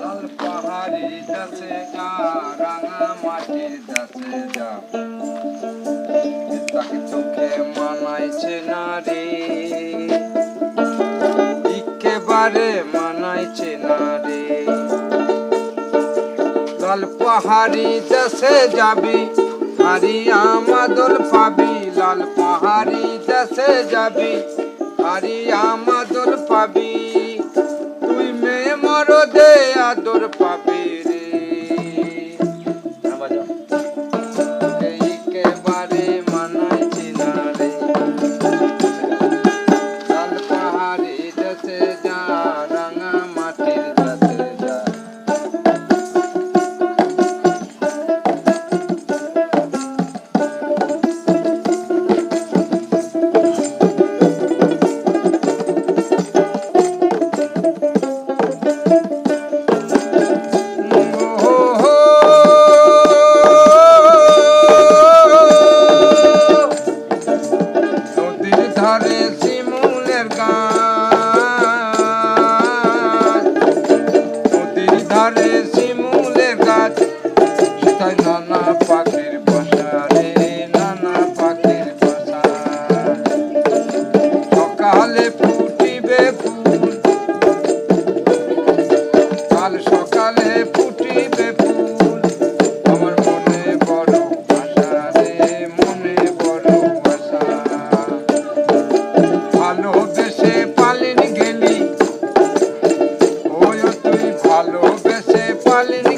লাল মানাইছে না রে একেবারে মানাইছে না রে লাল পাহাড়ি দেশে যাবি হারিয়া মাদল পাবি লাল পাহাড়ি দেশে যাবি হারিয়া মাদল পাবি মরদে আদর পাবি রে তাই নানা পাখির বাসা রে? নানা পাখির বাসা। সকালে ফুটিবে ফুল। কাল সকালে ফুটিবে ফুল। আমার মনে বড় আশা রে, মনে বড় আশা। ভালোবেসে পালিন গেলি। ওই তুই ভালোবেসে পালিন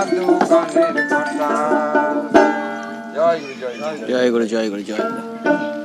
ভাদু গানের গুরু। জয় গুরু জয় গুরু জয় গুরু